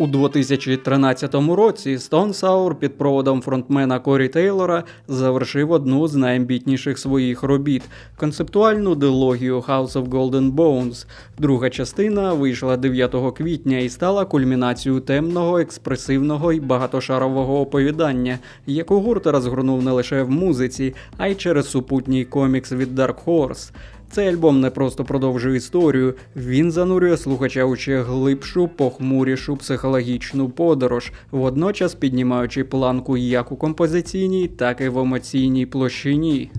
У 2013 році Stone Sour під проводом фронтмена Корі Тейлора завершив одну з найамбітніших своїх робіт концептуальну дилогію House of Golden Bones. Друга частина вийшла 9 квітня і стала кульмінацією темного, експресивного і багатошарового оповідання, яку гурт розгорнув не лише в музиці, а й через супутній комікс від Dark Horse. Цей альбом не просто продовжує історію, він занурює слухача у ще глибшу, похмурішу психологічну подорож, водночас піднімаючи планку як у композиційній, так і в емоційній площині.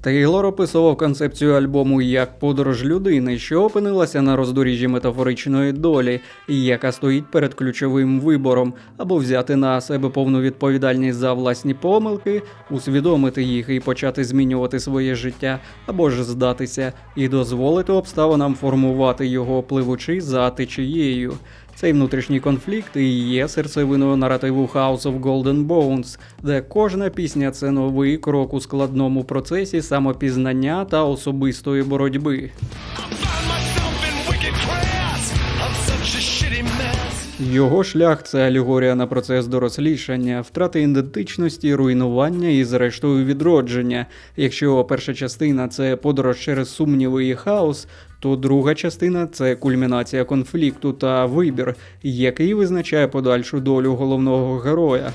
Тейлор описував концепцію альбому як подорож людини, що опинилася на роздоріжжі метафоричної долі, яка стоїть перед ключовим вибором або взяти на себе повну відповідальність за власні помилки, усвідомити їх і почати змінювати своє життя, або ж здатися і дозволити обставинам формувати його, пливучи за течією. Цей внутрішній конфлікт і є серцевиною наративу House of Golden Bones, де кожна пісня це новий крок у складному процесі самопізнання та особистої боротьби. Його шлях це алегорія на процес дорослішання, втрати ідентичності, руйнування і, зрештою, відродження. Якщо перша частина це подорож через сумніви і хаос, то друга частина це кульмінація конфлікту та вибір, який визначає подальшу долю головного героя.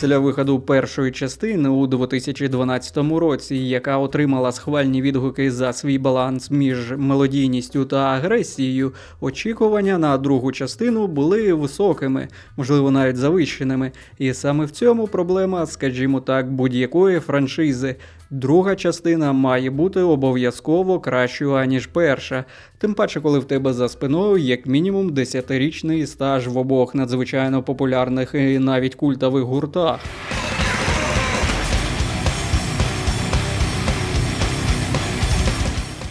Після виходу першої частини у 2012 році, яка отримала схвальні відгуки за свій баланс між мелодійністю та агресією, очікування на другу частину були високими, можливо, навіть завищеними. І саме в цьому проблема, скажімо так, будь-якої франшизи. Друга частина має бути обов'язково кращою аніж перша, тим паче, коли в тебе за спиною як мінімум 10-річний стаж в обох надзвичайно популярних і навіть культових гуртах.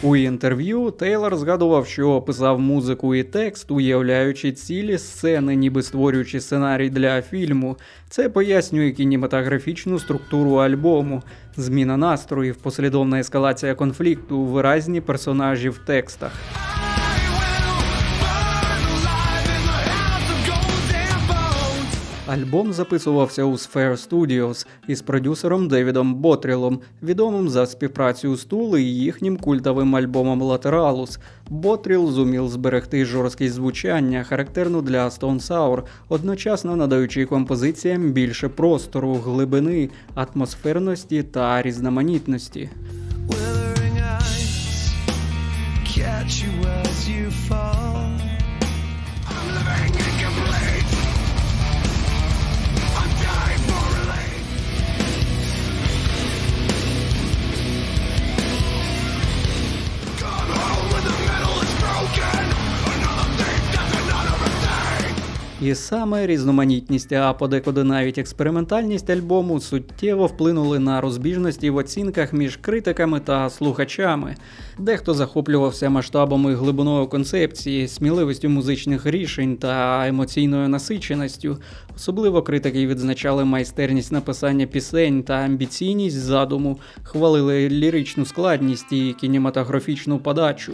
У інтерв'ю Тейлор згадував, що писав музику і текст, уявляючи цілі сцени, ніби створюючи сценарій для фільму. Це пояснює кінематографічну структуру альбому, зміна настроїв, послідовна ескалація конфлікту, виразні персонажі в текстах. Альбом записувався у Sphere Studios із продюсером Девідом Ботрілом, відомим за співпрацю Tool і їхнім культовим альбомом Lateralus. Ботріл зумів зберегти жорсткість звучання, характерну для Stone Sour, одночасно надаючи композиціям більше простору, глибини, атмосферності та різноманітності. Catch you as you fall. І саме різноманітність, а подекуди навіть експериментальність альбому суттєво вплинули на розбіжності в оцінках між критиками та слухачами. Дехто захоплювався масштабом глибиною концепції, сміливістю музичних рішень та емоційною насиченістю. Особливо критики відзначали майстерність написання пісень та амбіційність задуму, хвалили ліричну складність і кінематографічну подачу.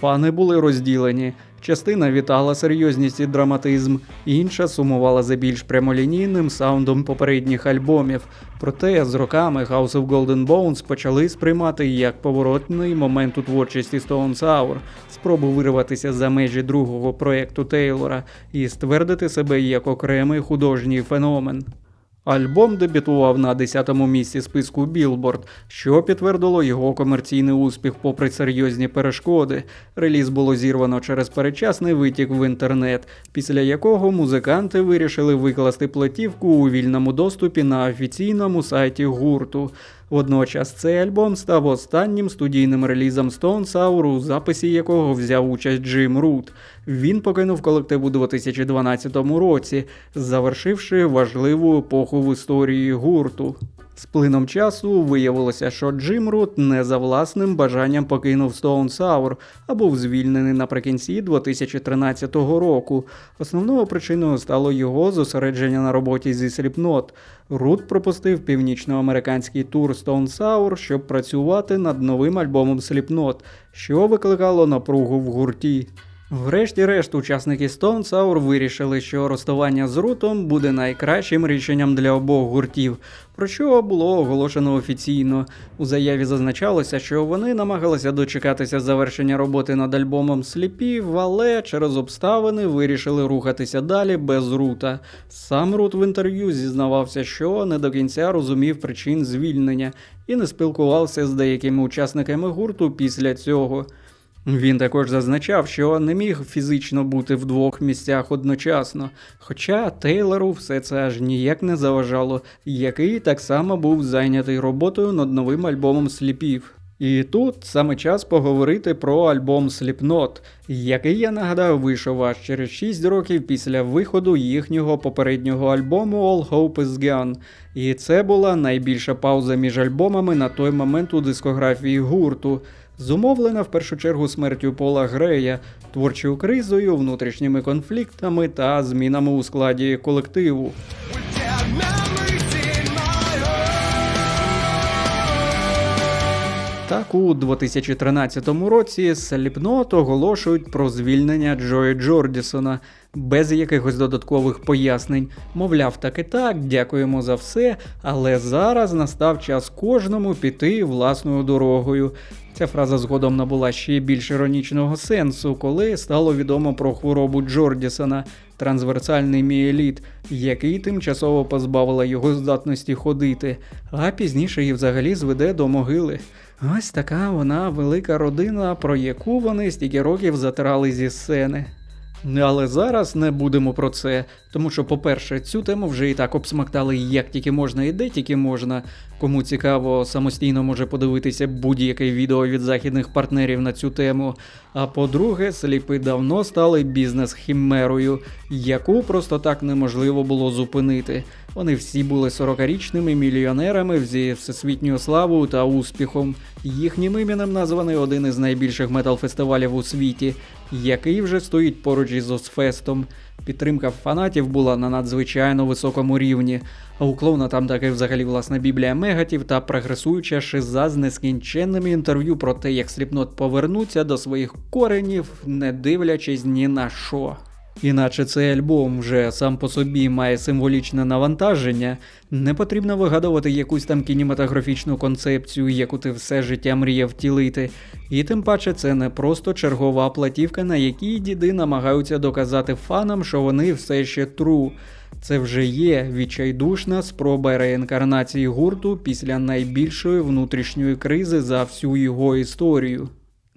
Фани були розділені. Частина вітала серйозність і драматизм, інша сумувала за більш прямолінійним саундом попередніх альбомів. Проте з роками House of Golden Bones почали сприймати як поворотний момент у творчості Stone Sour, спробу вирватися за межі другого проєкту Тейлора і ствердити себе як окремий художній феномен. Альбом дебютував на 10-му місці списку Billboard, що підтвердило його комерційний успіх попри серйозні перешкоди. Реліз було зірвано через перечасний витік в інтернет, після якого музиканти вирішили викласти платівку у вільному доступі на офіційному сайті гурту. Водночас цей альбом став останнім студійним релізом Sour, у записі якого взяв участь Джим Рут. Він покинув колектив у 2012 році, завершивши важливу епоху в історії гурту. З плином часу виявилося, що Джим Рут не за власним бажанням покинув Stone Sour, а був звільнений наприкінці 2013 року. Основною причиною стало його зосередження на роботі зі Slipknot. Рут пропустив північноамериканський тур Stone Sour, щоб працювати над новим альбомом Slipknot, що викликало напругу в гурті. Врешті-решт, учасники Stone Sour вирішили, що розставання з Рутом буде найкращим рішенням для обох гуртів, про що було оголошено офіційно. У заяві зазначалося, що вони намагалися дочекатися завершення роботи над альбомом Сліпів, але через обставини вирішили рухатися далі без Рута. Сам Рут в інтерв'ю зізнавався, що не до кінця розумів причин звільнення і не спілкувався з деякими учасниками гурту після цього. Він також зазначав, що не міг фізично бути в двох місцях одночасно, хоча Тейлору все це аж ніяк не заважало, який так само був зайнятий роботою над новим альбомом сліпів. І тут саме час поговорити про альбом Slipknot, який я нагадаю вийшов аж через 6 років після виходу їхнього попереднього альбому All Hope Is Gone. І це була найбільша пауза між альбомами на той момент у дискографії гурту зумовлена в першу чергу смертю Пола Грея, творчою кризою, внутрішніми конфліктами та змінами у складі колективу. Так, у 2013 році Slipknot оголошують про звільнення Джої Джордісона без якихось додаткових пояснень. Мовляв, так і так, дякуємо за все, але зараз настав час кожному піти власною дорогою. Ця фраза згодом набула ще більш іронічного сенсу, коли стало відомо про хворобу Джордісона, трансверсальний міеліт, який тимчасово позбавила його здатності ходити, а пізніше її взагалі зведе до могили. Ось така вона велика родина, про яку вони стільки років затирали зі сцени. Але зараз не будемо про це, тому що, по-перше, цю тему вже і так обсмактали як тільки можна і де тільки можна. Кому цікаво, самостійно може подивитися будь-яке відео від західних партнерів на цю тему. А по-друге, сліпи давно стали бізнес-хімерою, яку просто так неможливо було зупинити. Вони всі були 40-річними мільйонерами зі всесвітньою славою та успіхом. Їхнім іменем названий один із найбільших метал-фестивалів у світі, який вже стоїть поруч із Озфестом. Підтримка фанатів була на надзвичайно високому рівні, а у клоуна там таки взагалі власна біблія мегатів та прогресуюча шиза з нескінченними інтерв'ю про те, як Сліпнот повернуться до своїх коренів, не дивлячись ні на що. Іначе цей альбом вже сам по собі має символічне навантаження, не потрібно вигадувати якусь там кінематографічну концепцію, яку ти все життя мріяв втілити. І тим паче це не просто чергова платівка, на якій діди намагаються доказати фанам, що вони все ще тру. Це вже є відчайдушна спроба реінкарнації гурту після найбільшої внутрішньої кризи за всю його історію.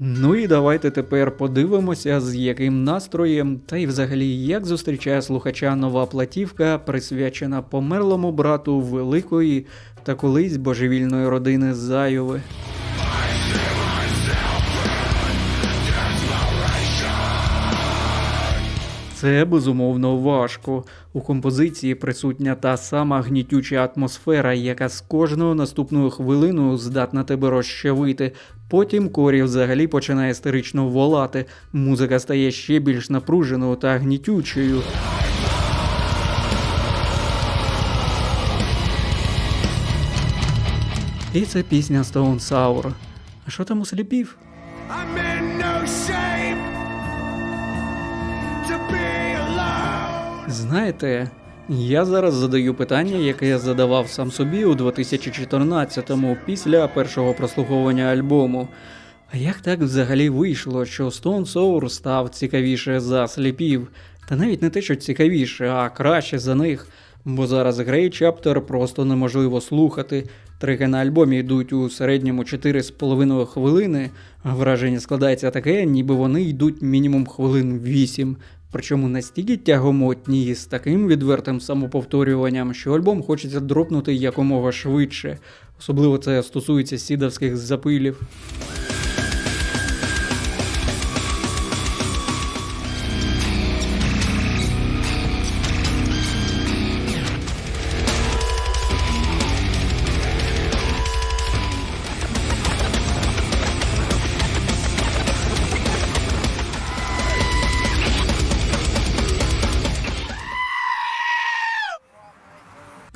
Ну і давайте тепер подивимося, з яким настроєм та й взагалі як зустрічає слухача нова платівка, присвячена померлому брату великої та колись божевільної родини Зайови. Це безумовно важко. У композиції присутня та сама гнітюча атмосфера, яка з кожною наступною хвилиною здатна тебе розчавити. Потім корі взагалі починає істерично волати. Музика стає ще більш напруженою та гнітючою. І це пісня Stone Sour. А що там у сліпів? I'm in no shape Знаєте, я зараз задаю питання, яке я задавав сам собі у 2014-му після першого прослуховування альбому. А як так взагалі вийшло, що Stone Sour став цікавіше за сліпів? Та навіть не те, що цікавіше, а краще за них. Бо зараз Grey Chapter просто неможливо слухати. Треки на альбомі йдуть у середньому 4,5 хвилини, враження складається таке, ніби вони йдуть мінімум хвилин 8. Причому настільки тягомотні з таким відвертим самоповторюванням, що альбом хочеться дропнути якомога швидше. Особливо це стосується сідавських запилів.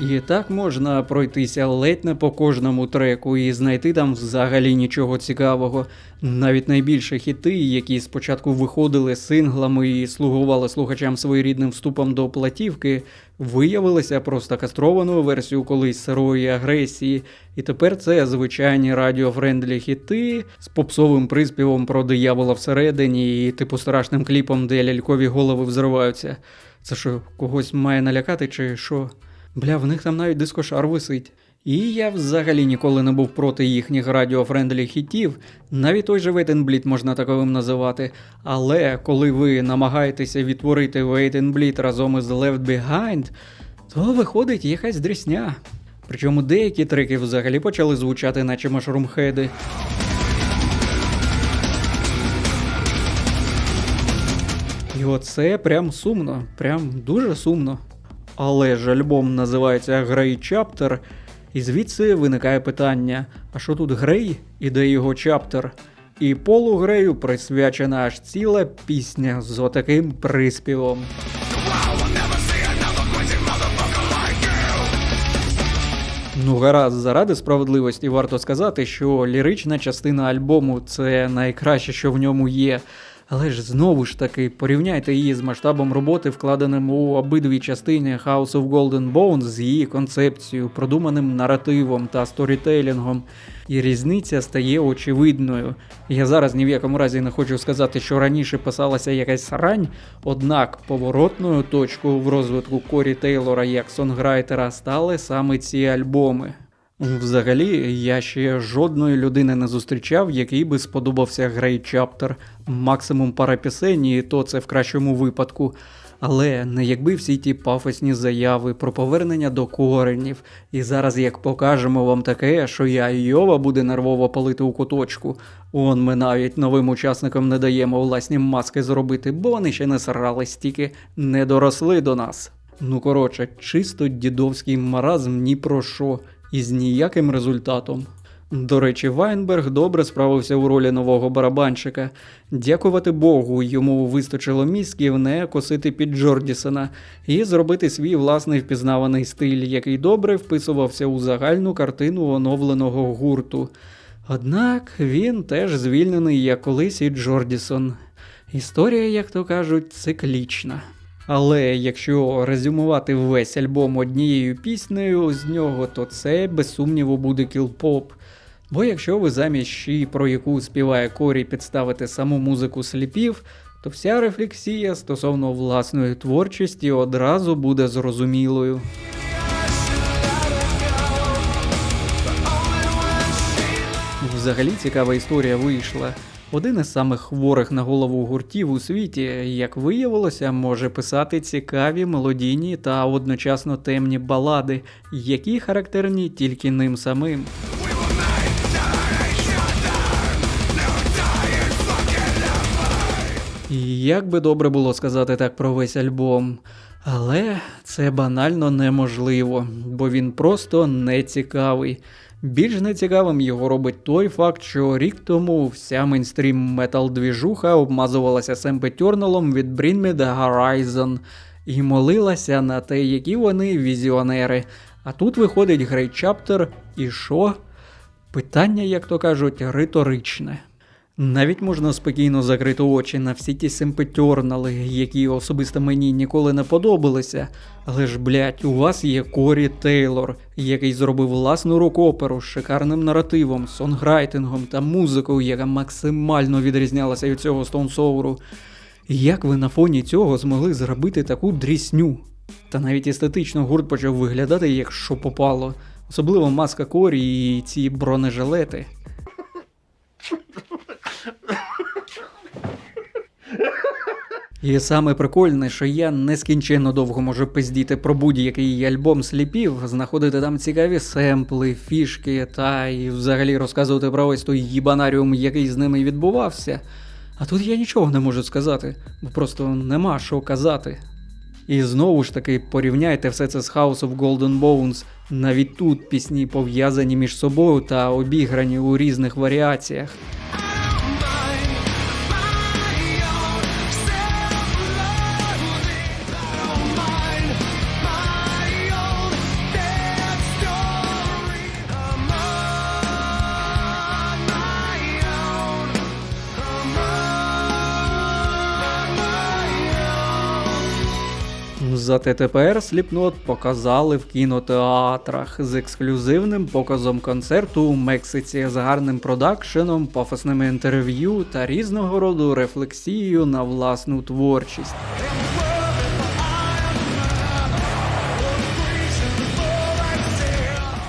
І так можна пройтися ледь не по кожному треку і знайти там взагалі нічого цікавого. Навіть найбільші хіти, які спочатку виходили синглами і слугували слухачам своєрідним вступом до платівки, виявилися просто кастрованою версією колись сирої агресії. І тепер це звичайні радіофрендлі хіти з попсовим приспівом про диявола всередині і типу страшним кліпом, де лялькові голови взриваються. Це що, когось має налякати чи що? Бля, в них там навіть дискошар висить. І я взагалі ніколи не був проти їхніх радіофрендлі хітів, навіть той же and можна таковим називати. Але коли ви намагаєтеся відтворити Bleed разом із Left Behind, то виходить якась дрісня. Причому деякі треки взагалі почали звучати, наче машрумхеди. І оце прям сумно, прям дуже сумно. Але ж альбом називається Грей Чаптер, і звідси виникає питання: а що тут Грей і де його чаптер? І Полу Грею присвячена аж ціла пісня з отаким приспівом. Ну, гаразд, заради справедливості варто сказати, що лірична частина альбому це найкраще, що в ньому є. Але ж знову ж таки, порівняйте її з масштабом роботи, вкладеним у обидві частини House of Golden Bones з її концепцією, продуманим наративом та сторітейлінгом. І різниця стає очевидною. Я зараз ні в якому разі не хочу сказати, що раніше писалася якась срань, однак поворотною точкою в розвитку Корі Тейлора як сонграйтера стали саме ці альбоми. Взагалі, я ще жодної людини не зустрічав, який би сподобався Грей Чаптер. Максимум пара пісень, і то це в кращому випадку. Але не якби всі ті пафосні заяви про повернення до коренів. І зараз як покажемо вам таке, що я Йова буде нервово палити у куточку. Он ми навіть новим учасникам не даємо власні маски зробити, бо вони ще не срались тільки не доросли до нас. Ну коротше, чисто дідовський маразм ні про що і з ніяким результатом. До речі, Вайнберг добре справився у ролі нового барабанщика. Дякувати Богу, йому вистачило мізків не косити під Джордісона і зробити свій власний впізнаваний стиль, який добре вписувався у загальну картину оновленого гурту. Однак він теж звільнений, як колись і Джордісон. Історія, як то кажуть, циклічна. Але якщо резюмувати весь альбом однією піснею з нього, то це без сумніву буде кілпоп. Бо якщо ви замість щі, про яку співає Корі, підставите саму музику сліпів, то вся рефлексія стосовно власної творчості одразу буде зрозумілою. Взагалі цікава історія вийшла. Один із самих хворих на голову гуртів у світі, як виявилося, може писати цікаві мелодійні та одночасно темні балади, які характерні тільки ним самим. Як би добре було сказати так про весь альбом. Але це банально неможливо, бо він просто не цікавий. Більш нецікавим його робить той факт, що рік тому вся мейнстрім метал двіжуха обмазувалася семпетюрналом від The Horizon і молилася на те, які вони візіонери. А тут виходить Грей Чаптер, і що? Питання, як то кажуть, риторичне. Навіть можна спокійно закрити очі на всі ті симпетьорнали, які особисто мені ніколи не подобалися. Але ж, блять, у вас є Корі Тейлор, який зробив власну рок-оперу з шикарним наративом, сонграйтингом та музикою, яка максимально відрізнялася від цього Стоунсоуру. Як ви на фоні цього змогли зробити таку дрісню? Та навіть естетично гурт почав виглядати як що попало, особливо маска Корі і ці бронежилети. І саме прикольне, що я нескінченно довго можу пиздіти про будь-який альбом сліпів, знаходити там цікаві семпли, фішки та і взагалі розказувати про ось той їбанаріум, який з ними відбувався. А тут я нічого не можу сказати, бо просто нема що казати. І знову ж таки порівняйте все це з House of Golden Bones. Навіть тут пісні пов'язані між собою та обіграні у різних варіаціях. Зате тепер Slipknot показали в кінотеатрах з ексклюзивним показом концерту у Мексиці з гарним продакшеном, пафосними інтерв'ю та різного роду рефлексією на власну творчість.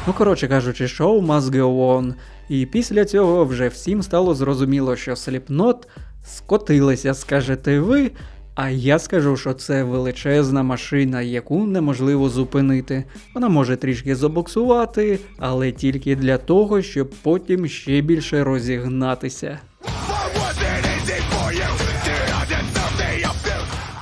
Ну, коротше кажучи, шоу must go on. І після цього вже всім стало зрозуміло, що Slipknot скотилися, скажете ви. А я скажу, що це величезна машина, яку неможливо зупинити. Вона може трішки забоксувати, але тільки для того, щоб потім ще більше розігнатися.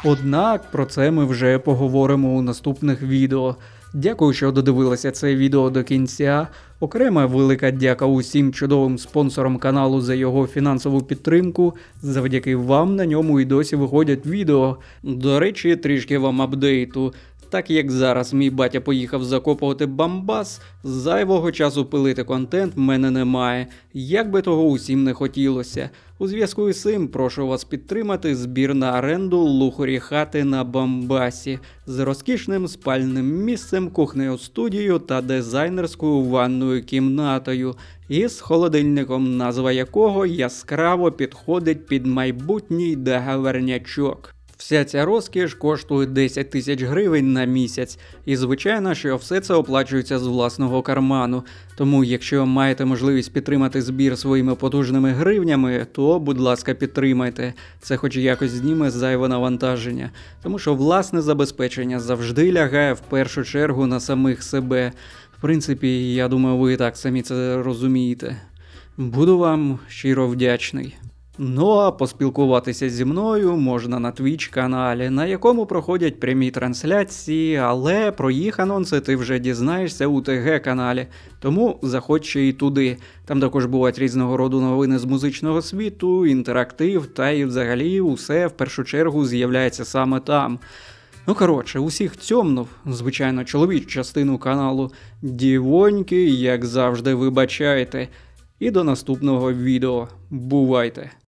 Однак про це ми вже поговоримо у наступних відео. Дякую, що додивилися це відео до кінця. Окрема велика дяка усім чудовим спонсорам каналу за його фінансову підтримку. Завдяки вам на ньому і досі виходять відео. До речі, трішки вам апдейту. Так як зараз мій батя поїхав закопувати бамбас, зайвого часу пилити контент в мене немає. Як би того усім не хотілося. У зв'язку із цим прошу вас підтримати збір на оренду лухорі хати на Бамбасі з розкішним спальним місцем, кухнею студією та дизайнерською ванною кімнатою, і з холодильником, назва якого яскраво підходить під майбутній договорнячок. Вся ця розкіш коштує 10 тисяч гривень на місяць, і звичайно, що все це оплачується з власного карману. Тому, якщо маєте можливість підтримати збір своїми потужними гривнями, то будь ласка, підтримайте. Це хоч якось зніме зайве навантаження, тому що власне забезпечення завжди лягає в першу чергу на самих себе. В принципі, я думаю, ви і так самі це розумієте. Буду вам щиро вдячний. Ну а поспілкуватися зі мною можна на Twitch каналі, на якому проходять прямі трансляції, але про їх анонси ти вже дізнаєшся у ТГ каналі. Тому заходь ще і туди. Там також бувають різного роду новини з музичного світу, інтерактив та і взагалі усе в першу чергу з'являється саме там. Ну коротше, усіх цьомнув, звичайно, чоловічу частину каналу. Дівоньки, як завжди, вибачайте. І до наступного відео. Бувайте!